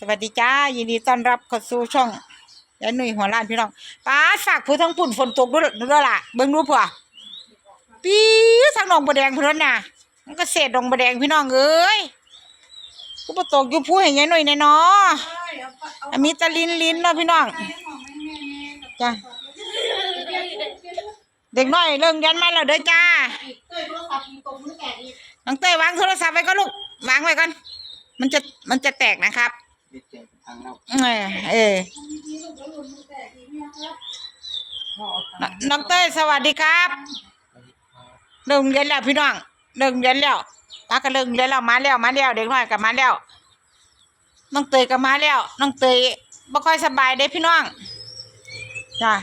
สวัสดีจ้ายินดีต้อนรับเข้าสู่ช่องยายหนุ่ยหัวล้านพี่น้องป้าฝากผู้ทั้งปุ่นฝนตกด้วยด้วยล่ะเบิ่งดูผัวปี๊ดทางหนองบัวแดงพุ่นนน่ะมันก็เศษหนองบัวแดงพี่น้องเอ้ยกูบ่ตกอยู่ผู้ให้ยายหนุ่ยแน่นอนมีตะลินลินเนาะพี่น้องจ้าเด็กน้อยเริ่มยันมาแล้วเด้อจ้าน้องเต้ยวางโทรศัพท์ไว้ก่อนลูกวางไว้ก่อนมันจะมันจะแตกนะครับ ดิเจทางเราเออเออน้องน้องเต้ยสวัสดีครับเริ่มเรียนแล้วพี่น้องเริ่มเรียนแล้วตาก็เริ่มเรียนแล้วมาแล้วมาแล้วเด็กน้อยก็มาแล้วน้องเตยก็มาแล้วน้องเตยบ่ค่อยสบายเด้พี่น้องจ้า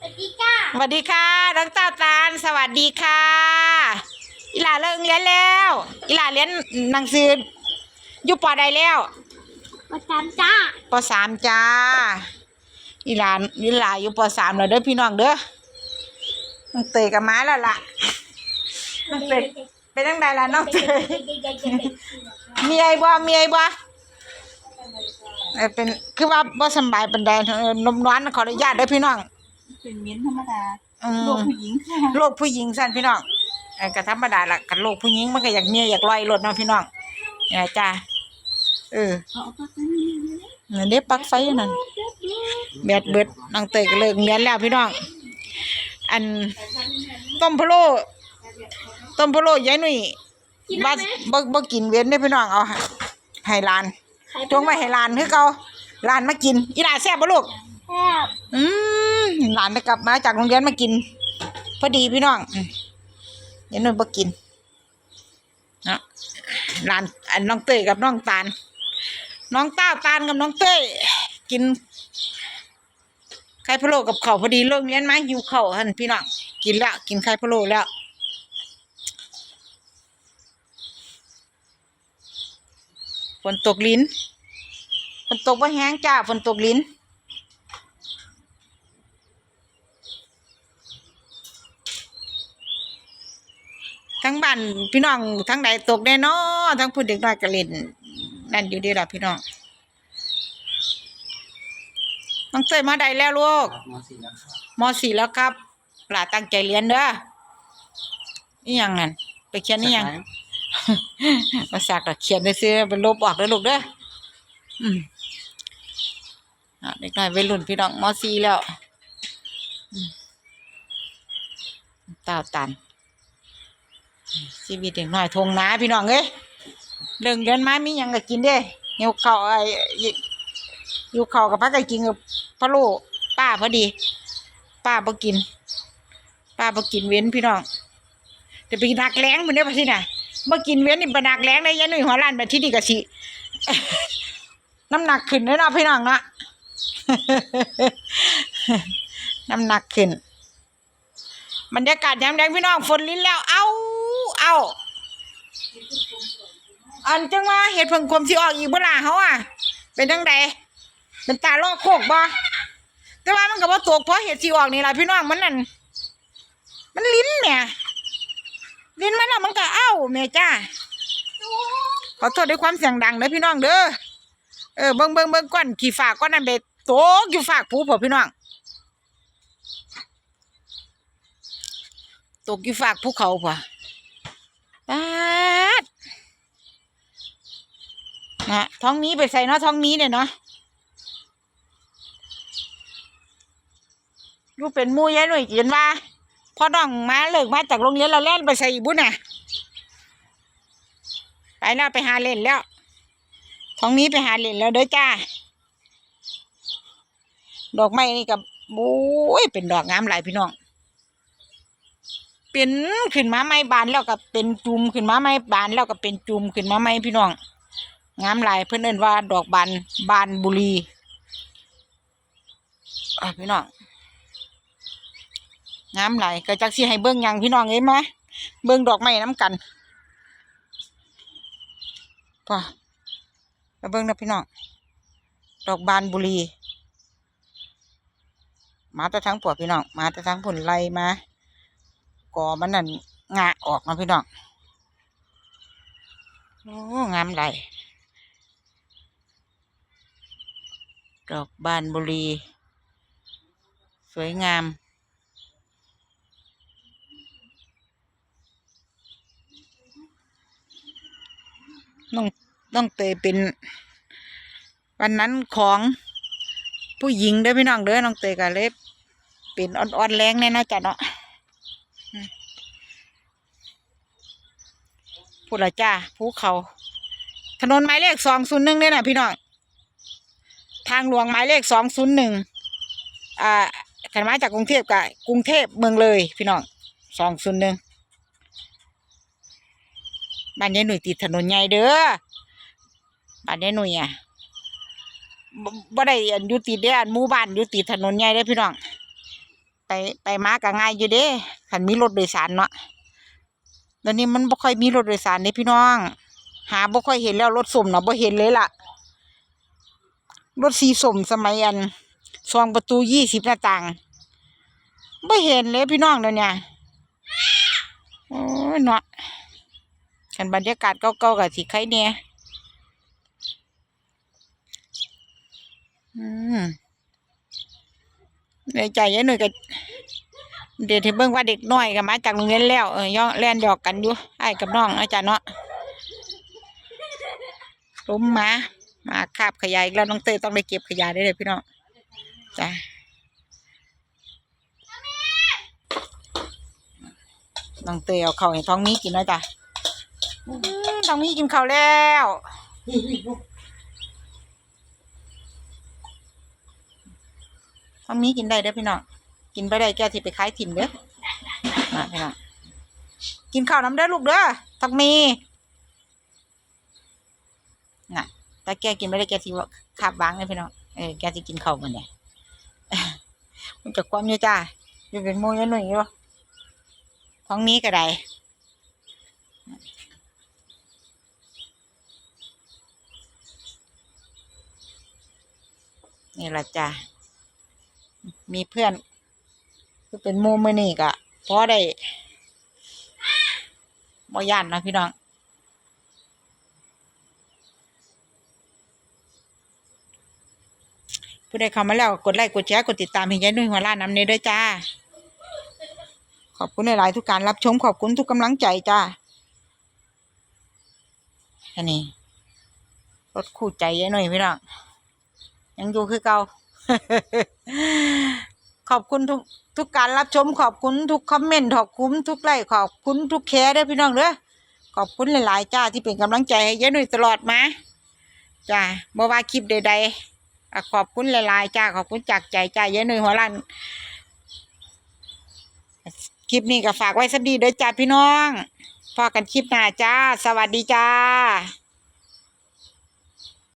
สวัสดีจ้าสวัสดีค่ะน้องเต้าตาลสวัสดีค่ะอีหลาเลิกเรียนแล้วอีหลาเรียนหนังสืออยู่ปอใดแล้ว ประจำจ้าปสามจ้าอีหลานอีหลาอยู่ปสามแล้วเด้อพี่น้องเด้อน้องเตยกับม้าแล้วล่ะน้องเตยเป็นจังไดล่ะน้องเตยมีไอ้บ่มีไอ้บ่เออเป็นคือว่าบ่สำบายปานใดเออนมร้อนขออนุญาตเด้อพี่น้อง เป็นเมียนธรรมดาอืมโลกผู้หญิงค่ะโลกผู้หญิงสั่นพี่น้องเออก็ธรรมดาล่ะกันโลกผู้หญิงมันก็อยากเมียอยากลอยรถเนาะพี่น้องเนี่ยจ้า เออเอาปากนี้นั่นเด้ปลั๊กไฟอยู่นั่นแบดเบิดน้องเตยก็เลิกเรียนแล้วพี่น้อง อันต้มพะโล้ต้มพะโล้ยายหนุ่ยบ่บ่บ่กินเว้นเด้อพี่น้องเอาให้ให้หลานจงไว้ให้หลานคือเก่าหลานมากิน อีหลานแซ่บบ่ลูกแซ่บอืมหลานได้กลับมาจากโรงเรียนมากิน พอดีพี่น้องอืมยายหนุ่ยบ่กินเนาะ หลานอันน้องเต้ยกับน้องตาล น้องต้าตาลกับน้องเต้ยกินไข่พะโล้กับข้าพอดีเลิกเรียนไมาหิวข้าวหั่นพี่น้องกินแล้วกินไข่พะโล้แล้วฝนตกลิ้นฝนตกว่าแห้งจ้าฝนตกลิ้น บ้านพี่น้องทั้งใดตกแน่นอนทั้งพูดเด็กน้อยก็เล่นนั่นอยู่ดีละพี่น้องน้องเต้ยมาใดแล้วลูกมสี่แล้วครับมสี่แล้วครับหลาตั้งใจเรียนเด้อนี่ยังนั่นไปเขียนนี่ยังมาสักดอกเขียนได้ซื้อเป็นลบออกเด้อลูกเด้ออืมอะเด็กน้อยวัยรุ่นพี่น้องมสี่แล้วตาตัน ชีวิตเด็กน้อยทงนาพี่น้องเอ้ยเรื่องเรียนมามียังก็กินเด้หิวข้าไอ้หิวข้าวกับพักก็กินกับพะโล้ป้าพอดี ป้าบ่กิน ป้าบ่กินเว้นพี่น้องเดี๋ยวไปนักแรงเหมือนเดิมสิน่ะบ่กินเว้นนี่บ่นักแรงได้ยันหนุ่ยหัวล้านแบบที่นี่ก็สิน้ำหนักขึ้นเด้อนะพี่น้องนะน้ำหนักขึ้นบรรยากาศยามแดงพี่น้องฝนลิ้นแล้ว เอา เอา อันจังว่าเห็ดเพิ่งคมสิออกอีกบ่ล่ะเฮาอะ เป็นจังไดเป็นตาลอกโคกบ่แต่ว่ามันก็บ่ตกเพราะเห็ดสิออกนี่ล่ะพี่น้องมันนั่นมันลิ้นแหม่ยลิ้นมันแล้วมันก็เอ้าแม่จ้าขอโทษด้วยความเสียงดังเด้อพี่น้องเด้อเออเบิ่งเบิ่งเบิ่งก้อนขี้ฝากก้อนนั่นเบ็ดโตกอยู่ฝากผู้พอพี่น้องตกอยู่ฝากภูเขาพอปาดนะ ท้องมีไปใส่เนาะท้องมีเนี่ยเนาะอยู่เป็นมูยายหน่วยเขียนว่าพอน้องมาเลิกมาจากโรงเรียนเราเล่นไปใส่อีบุญน่ะ ไปแล้วไปหาเล่นแล้วท้องนี้ไปหาเล่นแล้วเด้อจ้า ดอกไม้นี่กับโอ้ยเป็นดอกงามหลายพี่น้อง เป็นขึ้นมาไม้บานแล้วก็เป็นจุมขึ้นมาไม้บานแล้วก็เป็นจุมขึ้นมาไม้พี่น้อง งามลายเพื่อนเอิ้นว่า ดอกบานบานบุรีอะพี่น้องงามหลายก็จักสิให้เบิ่งยังพี่น้องเอ้ยมาเบิ่งดอกไม้น้ำกันป่ะแล้วเบิ่งนะพี่น้องดอกบานบุรีมาแต่ทั้งปวดพี่น้องมาแต่ทั้งผลไลมาก่อมันนั่นงาออกมาพี่น้องโอ้งามไหลาย ดอกบานบุรี สวยงาม น้องน้องเตยเป็นวันนั้นของผู้หญิงเด้อพี่น้องเด้อน้องเตยก็เลยเป็นอ่อนๆแรงแน่นาะจ้ะเนาะพูดละจ้าภูเขา ถนนหมายเลขสองศูนย์หนึ่งเนี่ยนะพี่น้องางหลวงหมายเลขสองศูนย์หนึ่งอ่าขันมาจากกรุงเทพกับกรุงเทพเมืองเลยพี่น้องสองศูนย์หนึ่งบ้านยายหนุ่ยติดถนนใหญ่เด้อบ้านยายหนุ่ยอะบ่ได้อันอยู่ติดเด้ออันหมู่บ้านอยู่ติดถนนใหญ่เด้อพี่น้องไปไปมาก็ง่ายอยู่เด้ขันมีรถโดยสารเนาะเดี๋ยวนี้มันบ่ค่อยมีรถโดยสารเด้พี่น้อง หาบ่ค่อยเห็นแล้วรถส้มเนาะบ่เห็นเลยล่ะ รถสีส้มสมัยอันซองประตูยี่สิบหน้าต่างบ่เห็นเลยพี่น้องเดี๋ยวนี้โอ้ยเนาะกันบรรยากาศเก่าๆกับสิใครเนี่ยอืมในใจยายหน่อยก็เดี๋ยวที่เบิ่งว่าเด็กน้อยก็มาจากโรงเรียนแล้วเออย่อแล่นหยอกกันอยู่ไอ้กับน้องอาจารย์เนาะล้มมา มาคาบขยะอีกแล้วน้องเต้ยต้องได้เก็บขยะได้เลยพี่น้องจ้ะน้องเต้ยเอาเข้าให้ท้องมีกินแล้วจ้ะท้องมีกินเข้าแล้วท้องมีกินได้เด้อพี่น้องกินไปได้แกที่ไปขายถิ่มเด้อมาพี่น้องกินข้าวน้ำเด้อลูกเด้อท้องมีน่ะ แต่แกกินไม่ได้แกสิว่าขับวางเลยพี่น้องเออแกสิกินข้าวมันเนี่ยมันจะความอยู่จ้าอยู่เป็นมูอยู่หนุ่ยอยู่ท้องนี้ก็ได้นี่ละจ้ามีเพื่อนคือเป็นมูมือนี่ก็พอได้บ่ย่านนะพี่น้อง ผู้ใดเข้ามาแล้วกดไลค์กดแชร์กดติดตามให้ยายนุ่ยหัวล้านน้ำเนยด้วยจ้า ขอบคุณหลายๆทุกการรับชมขอบคุณทุกกำลังใจจ้าอันนี้รถคู่ใจยายนุ่ยพี่น้องยังอยู่คือเก่าขอบคุณทุกทุกการรับชมขอบคุณทุกคอมเมนต์ขอบคุณทุกไลค์ขอบคุณทุกแชร์ด้วยพี่น้องเด้อขอบคุณหลายๆจ้าที่เป็นกำลังใจให้ยายนุ่ยตลอดมาจ้าบ่ว่าคลิปใดๆ ขอบคุณหลายๆจ้าขอบคุณจากใจจ้าเยอะหน่อยหัวลันคลิปนี้ก็ฝากไว้สักดีเด้อจ้าพี่น้องพอกันคลิปหน้าจ้า สวัสดีจ้า